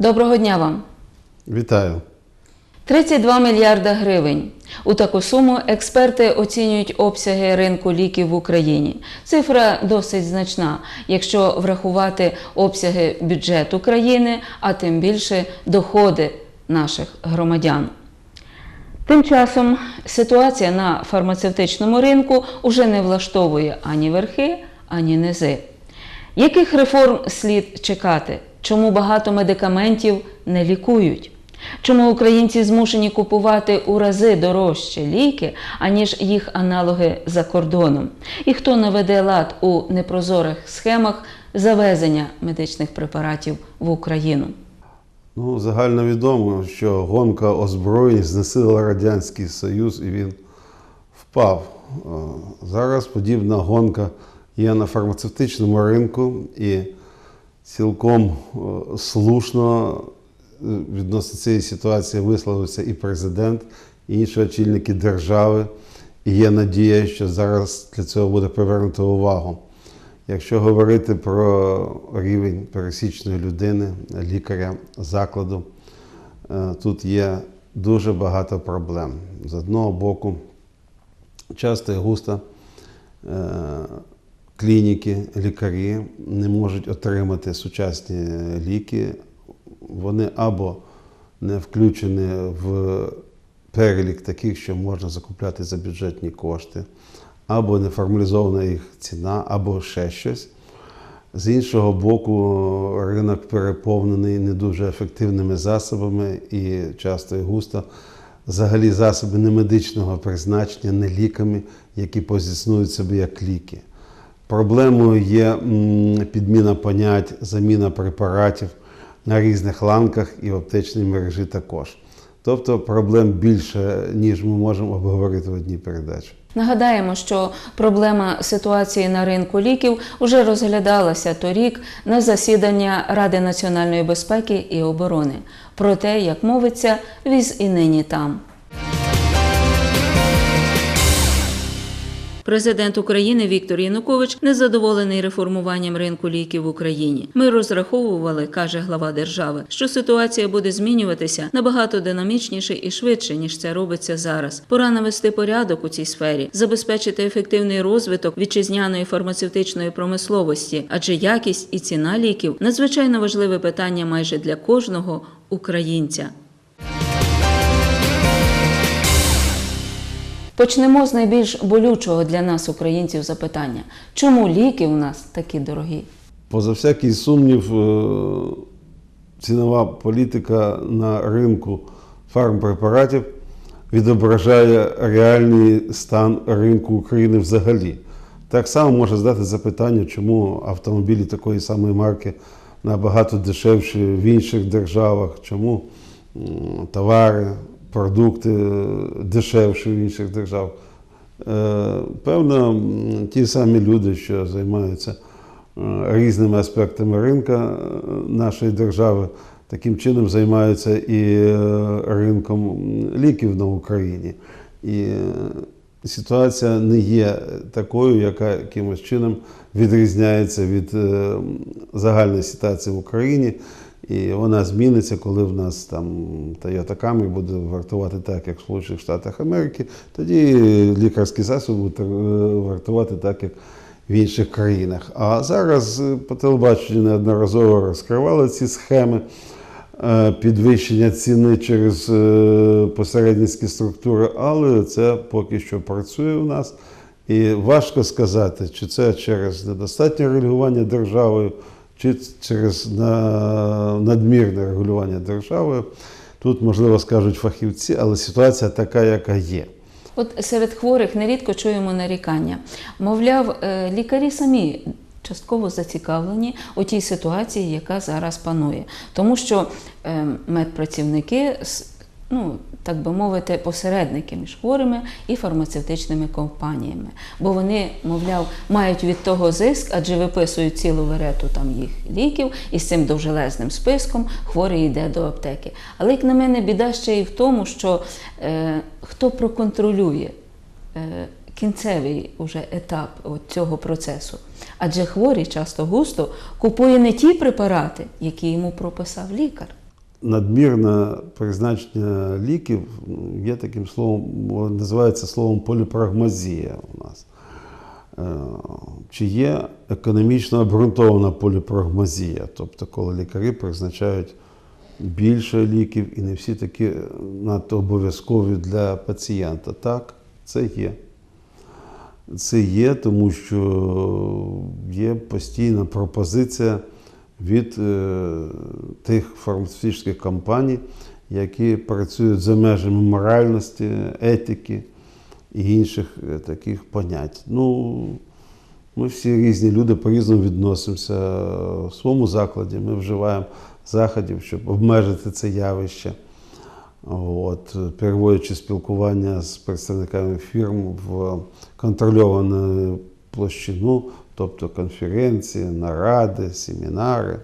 Доброго дня вам. Вітаю. 32 мільярда гривень. У таку суму експерти оцінюють обсяги ринку ліків в Україні. Цифра досить значна, якщо врахувати обсяги бюджету країни, а тим більше доходи наших громадян. Тим часом ситуація на фармацевтичному ринку уже не влаштовує ані верхи, ані низи. Яких реформ слід чекати? Чому багато медикаментів не лікують? Чому українці змушені купувати у рази дорожче ліки, аніж їх аналоги за кордоном? І хто наведе лад у непрозорих схемах завезення медичних препаратів в Україну? Ну, загальновідомо, що гонка озброєнь знесила Радянський Союз і він впав. Е, Зараз подібна гонка є на фармацевтичному ринку і цілком е, слушно е, відносно цієї ситуації висловився і президент, і інші очільники держави. І є надія, що зараз для цього буде привернуто увагу. Якщо говорити про рівень пересічної людини, лікаря закладу, е, тут є дуже багато проблем. З одного боку, часто і густо клініки, лікарі не можуть отримати сучасні ліки. Вони або не включені в перелік таких, що можна закупляти за бюджетні кошти, або не формалізована їх ціна, або ще щось. З іншого боку, ринок переповнений не дуже ефективними засобами і часто і густо взагалі засоби немедичного призначення, не ліками, які позиціонують себе як ліки. Проблемою є підміна понять, заміна препаратів на різних ланках і в аптечній мережі також. Тобто проблем більше, ніж ми можемо обговорити в одній передачі. Нагадаємо, що проблема ситуації на ринку ліків вже розглядалася торік на засідання Ради національної безпеки і оборони. Про те, як мовиться, віз і нині там. Президент України Віктор Янукович незадоволений реформуванням ринку ліків в Україні. Ми розраховували, каже глава держави, що ситуація буде змінюватися набагато динамічніше і швидше, ніж це робиться зараз. Пора навести порядок у цій сфері, забезпечити ефективний розвиток вітчизняної фармацевтичної промисловості, адже якість і ціна ліків надзвичайно важливе питання майже для кожного українця. Почнемо з найбільш болючого для нас, українців, запитання: чому ліки у нас такі дорогі? Поза всякий сумнів, е, цінова політика на ринку фармпрепаратів відображає реальний стан ринку України взагалі. Так само може здати запитання, чому автомобілі такої самої марки набагато дешевші в інших державах, чому товари, продукти е, дешевші в інших державах. Е, Певно, ті самі люди, що займаються е, різними аспектами ринка нашої держави, таким чином займаються і ринком ліків на Україні. І ситуація не є такою, яка якимось чином відрізняється від загальної ситуації в Україні. І вона зміниться, коли в нас там Toyota Camry буде вартувати так, як в Сполучених Штатах Америки, тоді лікарські засоби будуть е, вартувати так, як в інших країнах. А зараз е, по телебаченню неодноразово розкривали ці схеми е, підвищення ціни через посередницькі структури, але це поки що працює у нас. І важко сказати, чи це через недостатнє регулювання державою, чи через надмірне регулювання державою. Тут, можливо, скажуть фахівці, але ситуація така, яка є. От серед хворих нерідко чуємо нарікання. Мовляв, е, лікарі самі частково зацікавлені у тій ситуації, яка зараз панує. Тому що е, медпрацівники, ну, так би мовити, посередники між хворими і фармацевтичними компаніями. Бо вони, мовляв, мають від того зиск, адже виписують цілу верету там їх ліків, і з цим довжелезним списком хворий йде до аптеки. Але, як на мене, біда ще й в тому, що е, хто проконтролює е, кінцевий уже етап от цього процесу. Адже хворий часто густо купує не ті препарати, які йому прописав лікар. Надмірне призначення ліків є таким словом, називається словом поліпрагмазія у нас. Е, Чи є економічно обґрунтована поліпрагмазія, тобто коли лікарі призначають більше ліків і не всі такі надто обов'язкові для пацієнта. Так, це є. Це є, тому що є постійна пропозиція від е, тих фармацевтичних компаній, які працюють за межами моральності, етики і інших е, таких понять. Ну, ми всі різні люди по-різному відносимося в своєму закладі. Ми вживаємо заходів, щоб обмежити це явище. От, переводячи спілкування з представниками фірм в контрольовану площину, тобто конференції, наради, семінари,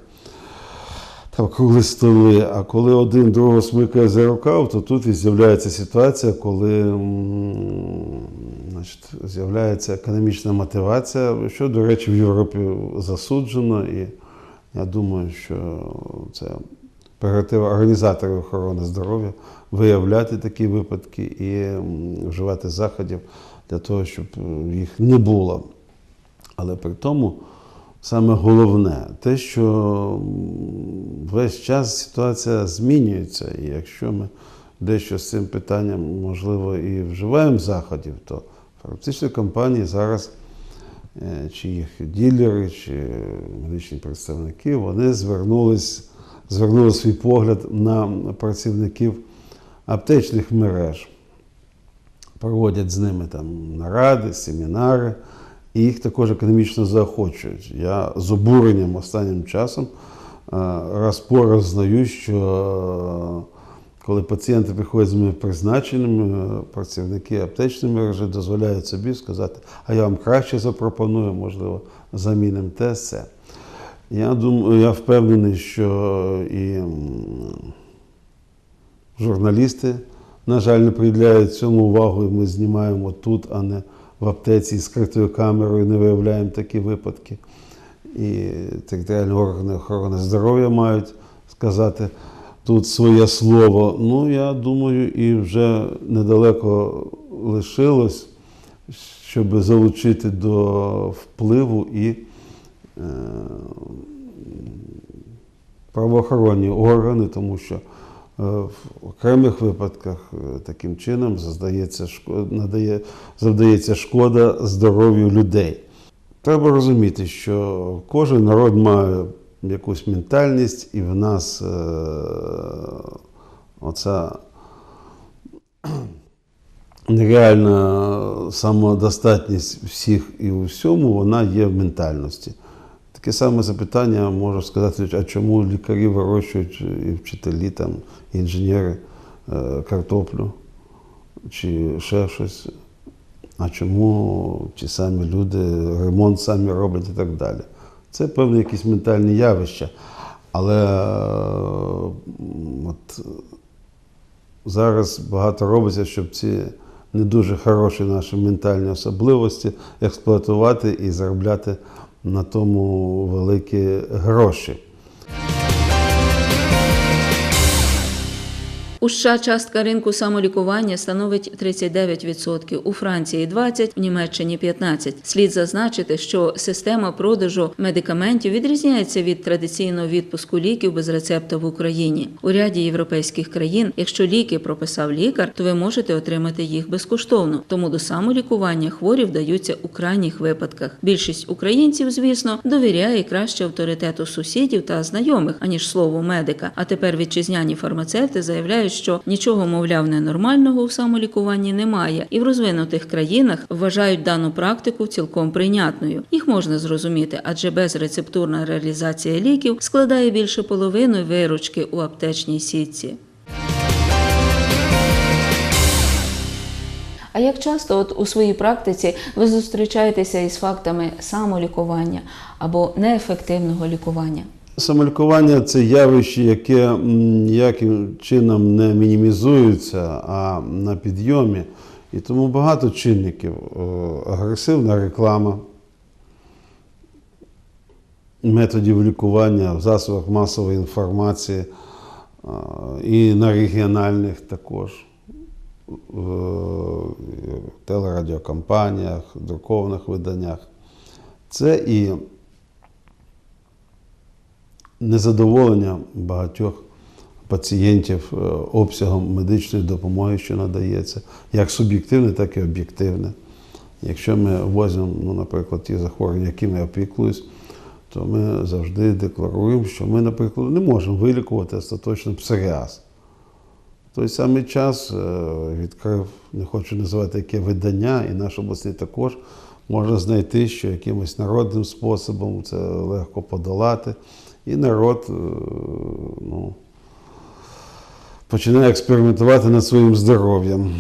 там круглі столи. А коли один другого смикає за рукав, то тут і з'являється ситуація, коли значить, з'являється економічна мотивація, що, до речі, в Європі засуджено. І я думаю, що це прерогатива організаторів охорони здоров'я виявляти такі випадки і вживати заходів для того, щоб їх не було. Але при тому саме головне те, що весь час ситуація змінюється, і якщо ми дещо з цим питанням, можливо, і вживаємо заходів, то фармацевтичні компанії зараз, е, чи їх ділери, чи медичні представники, вони звернулись, звернули свій погляд на працівників аптечних мереж. Проводять з ними там наради, семінари, і їх також економічно заохочують. Я з обуренням останнім часом е, раз по раз знаю, що е, коли пацієнти приходять з моїми призначеннями, е, працівники аптечної мережі дозволяють собі сказати, а я вам краще запропоную, можливо, замінимо те, все. Я думаю, я впевнений, що і журналісти, на жаль, не приділяють цьому увагу, і ми знімаємо тут, а не в аптеці з скритою камерою, не виявляємо такі випадки. І територіальні органи охорони здоров'я мають сказати тут своє слово. Ну, я думаю, і вже недалеко лишилось, щоб залучити до впливу і е, правоохоронні органи, тому що в окремих випадках е, таким чином заздається шкода, надає, завдається шкода здоров'ю людей. Треба розуміти, що кожен народ має якусь ментальність, і в нас е, оця нереальна самодостатність всіх і у всьому, вона є в ментальності. Таке саме запитання можу сказати, а чому лікарі вирощують і вчителі, там, і інженери е, картоплю чи ще щось. А чому ті самі люди ремонт самі роблять і так далі? Це певні якісь ментальні явища. Але от, зараз багато робиться, щоб ці не дуже хороші наші ментальні особливості експлуатувати і заробляти на тому великі гроші. У США частка ринку самолікування становить 39%, у Франції 20%, в Німеччині 15%. Слід зазначити, що система продажу медикаментів відрізняється від традиційного відпуску ліків без рецепта в Україні. У ряді європейських країн, якщо ліки прописав лікар, то ви можете отримати їх безкоштовно. Тому до самолікування хворі вдаються у крайніх випадках. Більшість українців, звісно, довіряє краще авторитету сусідів та знайомих, аніж слову медика. А тепер вітчизняні фармацевти заявляють, що нічого, мовляв, ненормального у самолікуванні немає, і в розвинутих країнах вважають дану практику цілком прийнятною. Їх можна зрозуміти, адже безрецептурна реалізація ліків складає більше половини виручки у аптечній сітці. А як часто от у своїй практиці ви зустрічаєтеся із фактами самолікування або неефективного лікування? Самолікування це явище, яке ніяким чином не мінімізується, а на підйомі. І тому багато чинників. Агресивна реклама, методів лікування в засобах масової інформації, і на регіональних також в телерадіокомпаніях, друкованих виданнях. Це і незадоволення багатьох пацієнтів е, обсягом медичної допомоги, що надається, як суб'єктивне, так і об'єктивне. Якщо ми возьмемо, ну, наприклад, ті захворювання, якими я опікуюсь, то ми завжди декларуємо, що ми, наприклад, не можемо вилікувати остаточно псоріаз. Той самий час е, відкрив, не хочу називати яке видання, і наш обласний також можна знайти, що якимось народним способом це легко подолати. І народ е, ну, починає експериментувати над своїм здоров'ям.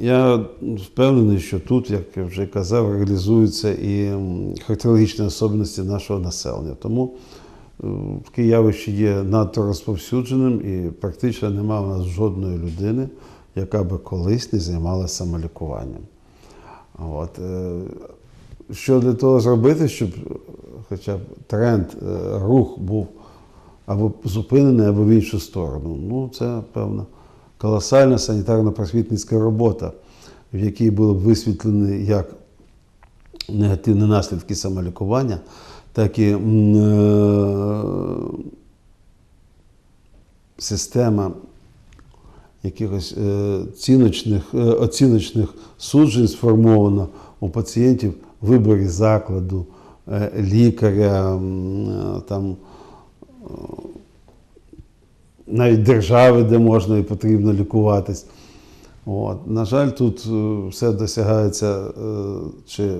Я впевнений, що тут, як я вже казав, реалізуються і характерологічні особливості нашого населення. Тому е, таке явище є надто розповсюдженим і практично немає у нас жодної людини, яка би колись не займалася самолікуванням. От. е, Що для того зробити, щоб хоча б тренд, е, рух був або зупинений, або в іншу сторону? Ну, це певна колосальна санітарно-просвітницька робота, в якій були б висвітлені як негативні наслідки самолікування, так і е, система якихось е, ціночних, оціночних суджень сформована у пацієнтів в виборі закладу, лікаря, е, там, е, навіть держави, де можна і потрібно лікуватись. От. На жаль, тут е, все досягається е, чи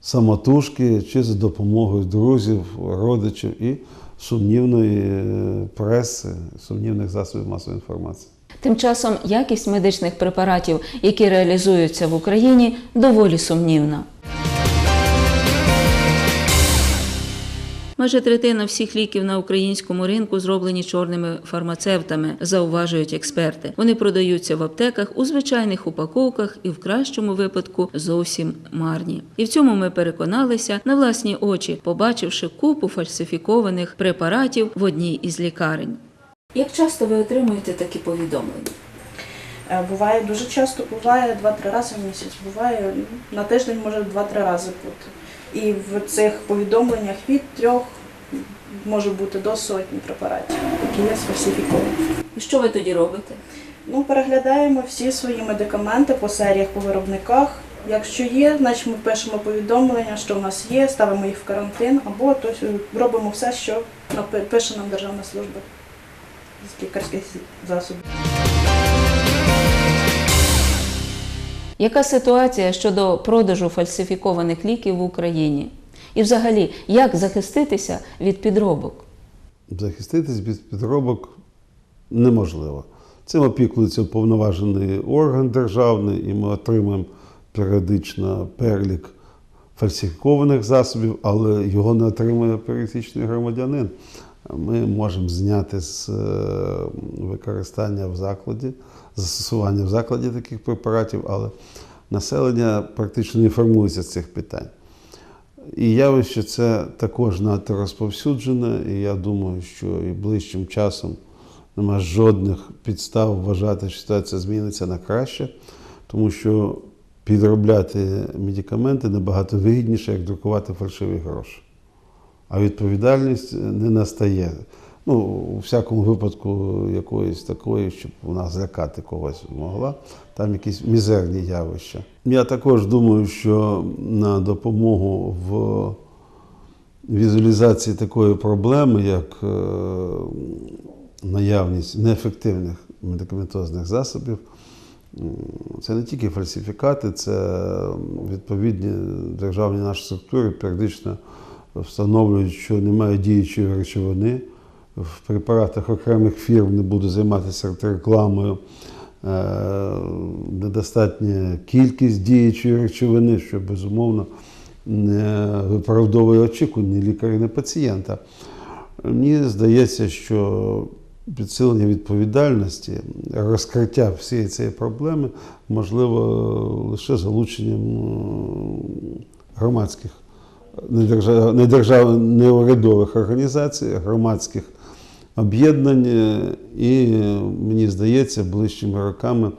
самотужки, чи за допомогою друзів, родичів і сумнівної е, преси, сумнівних засобів масової інформації. Тим часом якість медичних препаратів, які реалізуються в Україні, доволі сумнівна. Майже третина всіх ліків на українському ринку зроблені чорними фармацевтами, зауважують експерти. Вони продаються в аптеках у звичайних упаковках і в кращому випадку зовсім марні. І в цьому ми переконалися на власні очі, побачивши купу фальсифікованих препаратів в одній із лікарень. Як часто ви отримуєте такі повідомлення? Е, Буває дуже часто, буває 2-3 рази в місяць, буває на тиждень може 2-3 рази бути. І в цих повідомленнях від трьох може бути до сотні препаратів, які є сфальсифіковані. І що ви тоді робите? Ну, переглядаємо всі свої медикаменти по серіях, по виробниках. Якщо є, значить ми пишемо повідомлення, що в нас є, ставимо їх в карантин, або то робимо все, що пише нам Державна служба з лікарських засобів. Яка ситуація щодо продажу фальсифікованих ліків в Україні? І взагалі, як захиститися від підробок? Захиститись від підробок неможливо. Цим опікується уповноважений орган державний, і ми отримуємо періодично перелік фальсифікованих засобів, але його не отримує пересічний громадянин. Ми можемо зняти з е, використання в закладі, застосування в закладі таких препаратів, але населення практично не інформується з цих питань. І явище це також надто розповсюджене, і я думаю, що і ближчим часом немає жодних підстав вважати, що ситуація зміниться на краще, тому що підробляти медикаменти набагато вигідніше, як друкувати фальшиві гроші. А відповідальність не настає. Ну, у всякому випадку якоїсь такої, щоб вона злякати когось могла, там якісь мізерні явища. Я також думаю, що на допомогу в візуалізації такої проблеми, як е, наявність неефективних медикаментозних засобів, це не тільки фальсифікати, це відповідні державні наші структури періодично встановлюють, що немає діючої речовини. В препаратах окремих фірм не буду займатися рекламою. е, Недостатня кількість діючої речовини, що безумовно не виправдовує очікування лікаря, ні пацієнта. Мені здається, що підсилення відповідальності, розкриття всієї цієї проблеми можливо лише залученням громадських недержав, недержав, неурядових організацій, громадських об'єднань, е, і мені здається, ближчими роками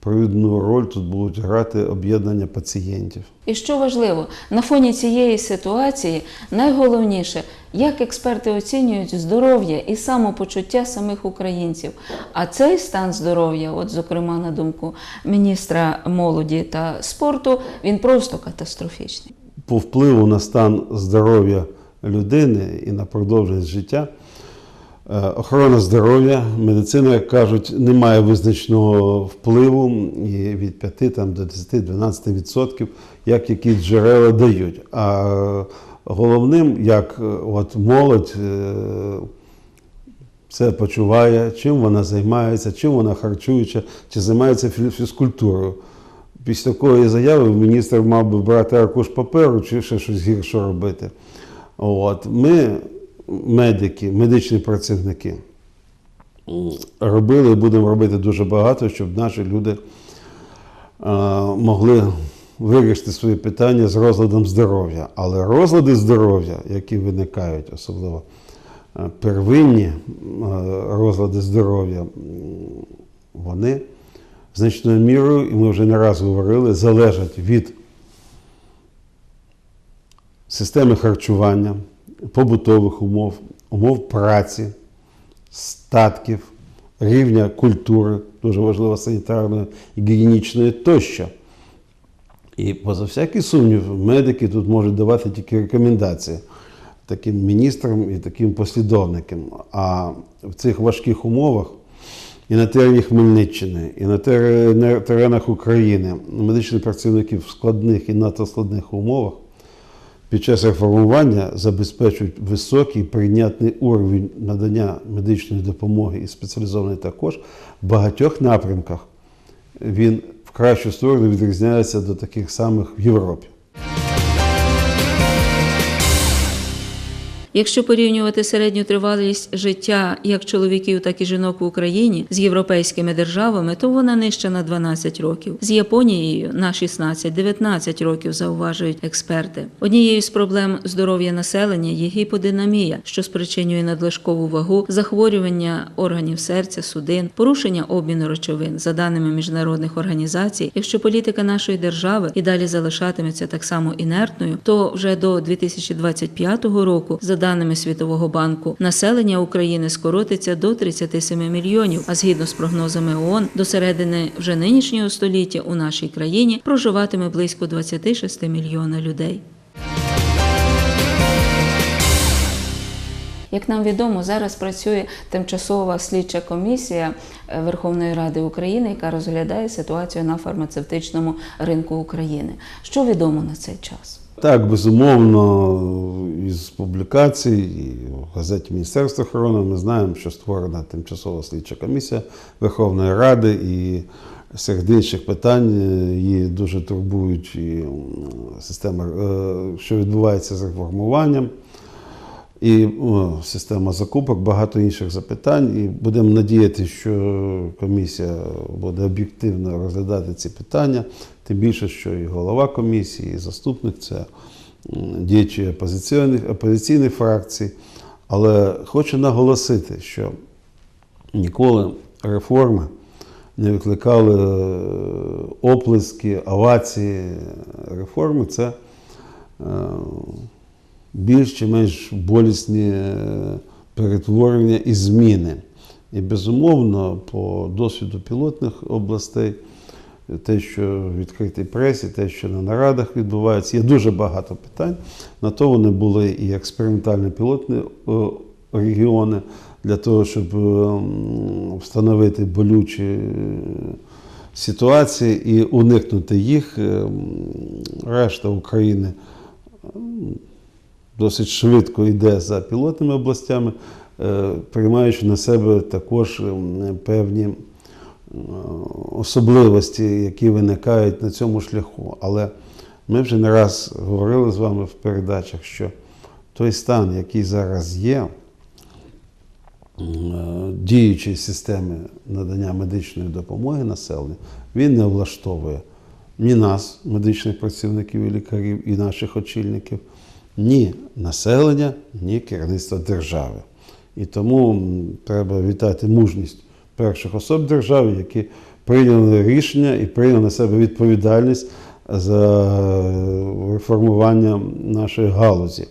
провідну роль тут будуть грати об'єднання пацієнтів. І що важливо, на фоні цієї ситуації найголовніше, як експерти оцінюють здоров'я і самопочуття самих українців. А цей стан здоров'я, от зокрема на думку міністра молоді та спорту, він просто катастрофічний. по впливу на стан здоров'я людини і на продовження життя. Е, Охорона здоров'я, медицина, як кажуть, не має визначного впливу і від 5 там, до 10-12%, відсотків, як які джерела дають. А головним, як е, от молодь це почуває, чим вона займається, чим вона харчується, чи займається фі- фізкультурою. Після такої заяви міністр мав би брати аркуш паперу чи ще щось гірше робити. От. Ми, медики, медичні працівники, робили і будемо робити дуже багато, щоб наші люди могли вирішити свої питання з розладом здоров'я. Але розлади здоров'я, які виникають, особливо первинні розлади здоров'я, вони значною мірою, і ми вже не раз говорили, залежать від системи харчування, побутових умов, умов праці, статків, рівня культури, дуже важливо санітарної гігієнічної тощо. І поза всякий сумнів, медики тут можуть давати тільки рекомендації таким міністрам і таким послідовникам. А в цих важких умовах і на терені Хмельниччини, і на теренах України медичні працівники в складних і надто складних умовах під час реформування забезпечують високий прийнятний уровень надання медичної допомоги і спеціалізованої також в багатьох напрямках. Він в кращу сторону відрізняється до таких самих в Європі. Якщо порівнювати середню тривалість життя як чоловіків, так і жінок в Україні з європейськими державами, то вона нижча на 12 років. З Японією на 16-19 років зауважують експерти. Однією з проблем здоров'я населення є гіподинамія, що спричинює надлишкову вагу, захворювання органів серця, судин, порушення обміну речовин. За даними міжнародних організацій, якщо політика нашої держави і далі залишатиметься так само інертною, то вже до 2025 року, за даними Світового банку, населення України скоротиться до 37 мільйонів. А згідно з прогнозами ООН, до середини вже нинішнього століття у нашій країні проживатиме близько 26 мільйона людей. Як нам відомо, зараз працює тимчасова слідча комісія е, Верховної Ради України, яка розглядає ситуацію на фармацевтичному ринку України. Що відомо на цей час? Так, безумовно, із публікацій і в газеті Міністерства охорони ми знаємо, що створена тимчасова слідча комісія Верховної Ради, і серед інших питань е, її дуже турбують і система, е, що відбувається з реформуванням. І о, система закупок, багато інших запитань. І будемо надіятися, що комісія буде об'єктивно розглядати ці питання. Тим більше, що і голова комісії, і заступник це діячі опозиційних, опозиційних фракцій. Але хочу наголосити, що ніколи реформи не викликали е, оплески, овації. Реформи це е, більш чи менш болісні е, перетворення і зміни. І безумовно, по досвіду пілотних областей, те, що в відкритій пресі, те, що на нарадах відбувається, є дуже багато питань. На то вони були і експериментальні пілотні е, регіони для того, щоб е, встановити болючі е, ситуації і уникнути їх. Решта України досить швидко йде за пілотними областями, приймаючи на себе також певні особливості, які виникають на цьому шляху. Але ми вже не раз говорили з вами в передачах, що той стан, який зараз є, е, діючої системи надання медичної допомоги населенню, він не влаштовує ні нас, медичних працівників і лікарів, і наших очільників, ні населення, ні керівництва держави. І тому треба вітати мужність перших особ держави, які прийняли рішення і прийняли на себе відповідальність за реформування нашої галузі.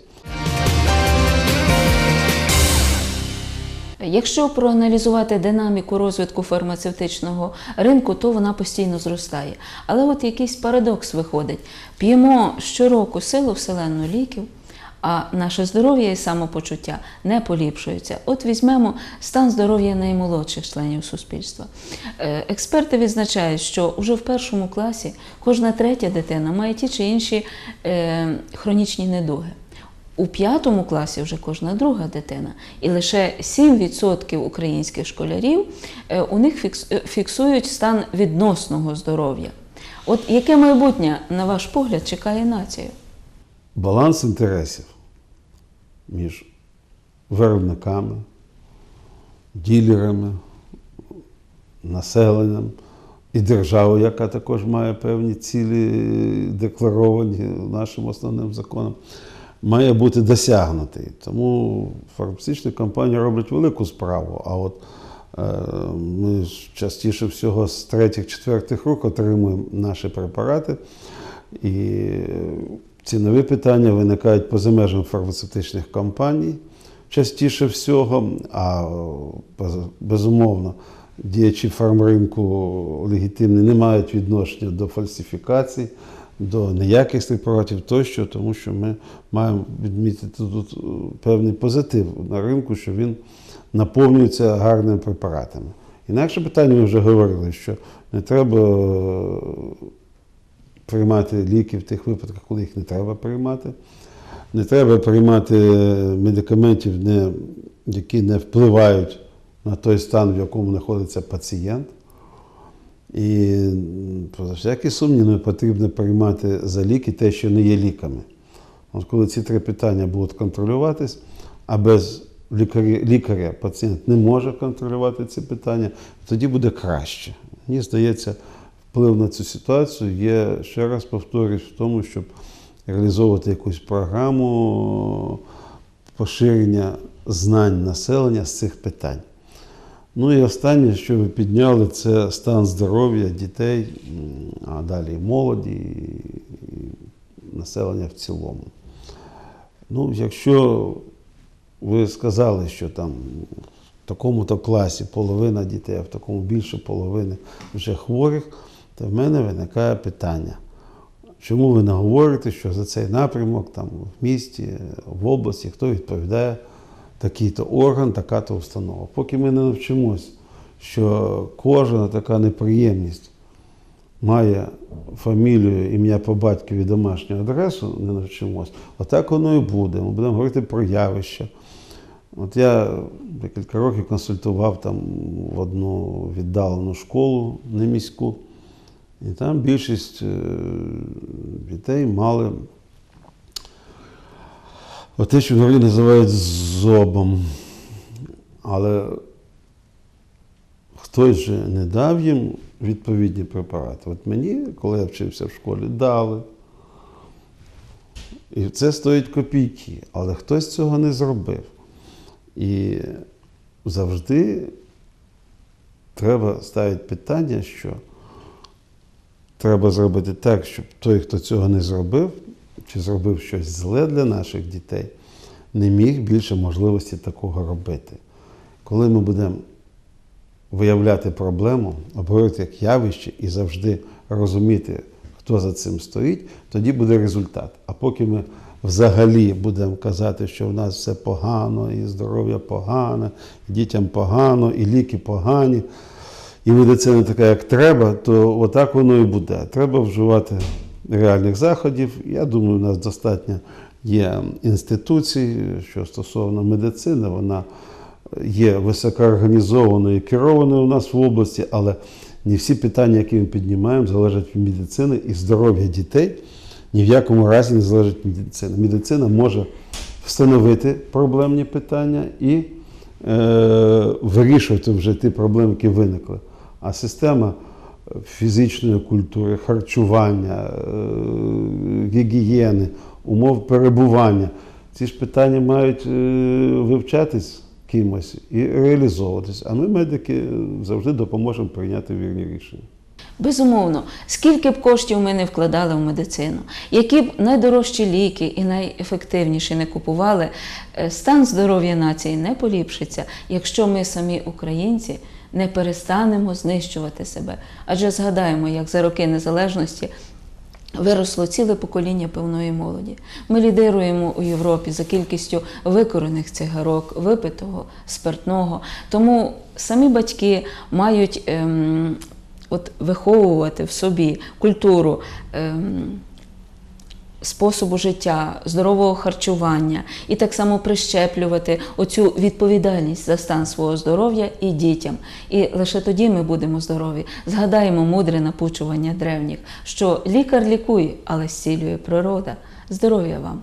Якщо проаналізувати динаміку розвитку фармацевтичного ринку, то вона постійно зростає. Але от якийсь парадокс виходить: п'ємо щороку силу вселенну ліків, а наше здоров'я і самопочуття не поліпшуються. От візьмемо стан здоров'я наймолодших членів суспільства. Е, Експерти відзначають, що вже в першому класі кожна третя дитина має ті чи інші е, хронічні недуги. У п'ятому класі вже кожна друга дитина, і лише 7% українських школярів е, у них фіксують стан відносного здоров'я. От яке майбутнє, на ваш погляд, чекає націю? Баланс інтересів між виробниками, ділерами, населенням і державою, яка також має певні цілі, декларовані нашим основним законом, має бути досягнутий. Тому фармацевтичні компанії роблять велику справу. А от е, ми частіше всього з третіх-четвертих рук отримуємо наші препарати. І цінові питання виникають поза межами фармацевтичних компаній частіше всього, а безумовно діячі фармринку легітимні не мають відношення до фальсифікацій, до неякісних препаратів тощо, тому що ми маємо відмітити тут е, певний позитив на ринку, що він наповнюється гарними препаратами. Інакше питання ми вже говорили, що не треба е, приймати ліки в тих випадках, коли їх не треба приймати. Не треба приймати медикаментів, не, які не впливають на той стан, в якому знаходиться пацієнт. І поза всякий сумнів не потрібно приймати за ліки те, що не є ліками. От коли ці три питання будуть контролюватись, а без лікаря, лікаря пацієнт не може контролювати ці питання, тоді буде краще. Мені здається, вплив на цю ситуацію є, ще раз повторюсь, в тому, щоб реалізовувати якусь програму поширення знань населення з цих питань. Ну і останнє, що ви підняли, це стан здоров'я дітей, а далі молоді, і населення в цілому. Ну, якщо ви сказали, що там в такому-то класі половина дітей, а в такому більше половини вже хворих, то в мене виникає питання. Чому ви не говорите, що за цей напрямок там в місті, в області, хто відповідає такий-то орган, така-то установа? Поки ми не навчимось, що кожна така неприємність має фамілію, ім'я по батькові, домашню адресу, не навчимось, отак воно і буде. Ми будемо говорити про явища. От я декілька років консультував там в одну віддалену школу неміську, і там більшість е, дітей мали те, що в народі називають зобом. Але хтось же не дав їм відповідні препарати. От мені, коли я вчився в школі, дали. І це стоїть копійки, але хтось цього не зробив. І завжди треба ставити питання, що треба зробити так, щоб той, хто цього не зробив, чи зробив щось зле для наших дітей, не міг більше можливості такого робити. Коли ми будемо виявляти проблему, обговорити як явище і завжди розуміти, хто за цим стоїть, тоді буде результат. А поки ми взагалі будемо казати, що в нас все погано, і здоров'я погане, і дітям погано, і ліки погані, і медицина така, як треба, то отак воно і буде. Треба вживати реальних заходів. Я думаю, у нас достатньо є інституцій, що стосовно медицини, вона є високоорганізованою і керованою у нас в області, але не всі питання, які ми піднімаємо, залежать від медицини і здоров'я дітей ні в якому разі не залежить від медицини. Медицина може встановити проблемні питання і е, вирішувати вже ті проблеми, які виникли. А система фізичної культури, харчування, е, гігієни, умов перебування. Ці ж питання мають е, вивчатись кимось і реалізовуватись. А ми, медики, завжди допоможемо прийняти вірні рішення. Безумовно, скільки б коштів ми не вкладали в медицину, які б найдорожчі ліки і найефективніші не купували, е, стан здоров'я нації не поліпшиться, якщо ми самі українці не перестанемо знищувати себе. Адже згадаємо, як за роки незалежності Виросло ціле покоління певної молоді. Ми лідируємо у Європі за кількістю викорених цигарок, випитого спиртного. Тому самі батьки мають ем, от, виховувати в собі культуру. Ем, способу життя, здорового харчування і так само прищеплювати оцю відповідальність за стан свого здоров'я і дітям. І лише тоді ми будемо здорові. Згадаємо мудре напучування древніх, що лікар лікує, але зцілює природа. Здоров'я вам!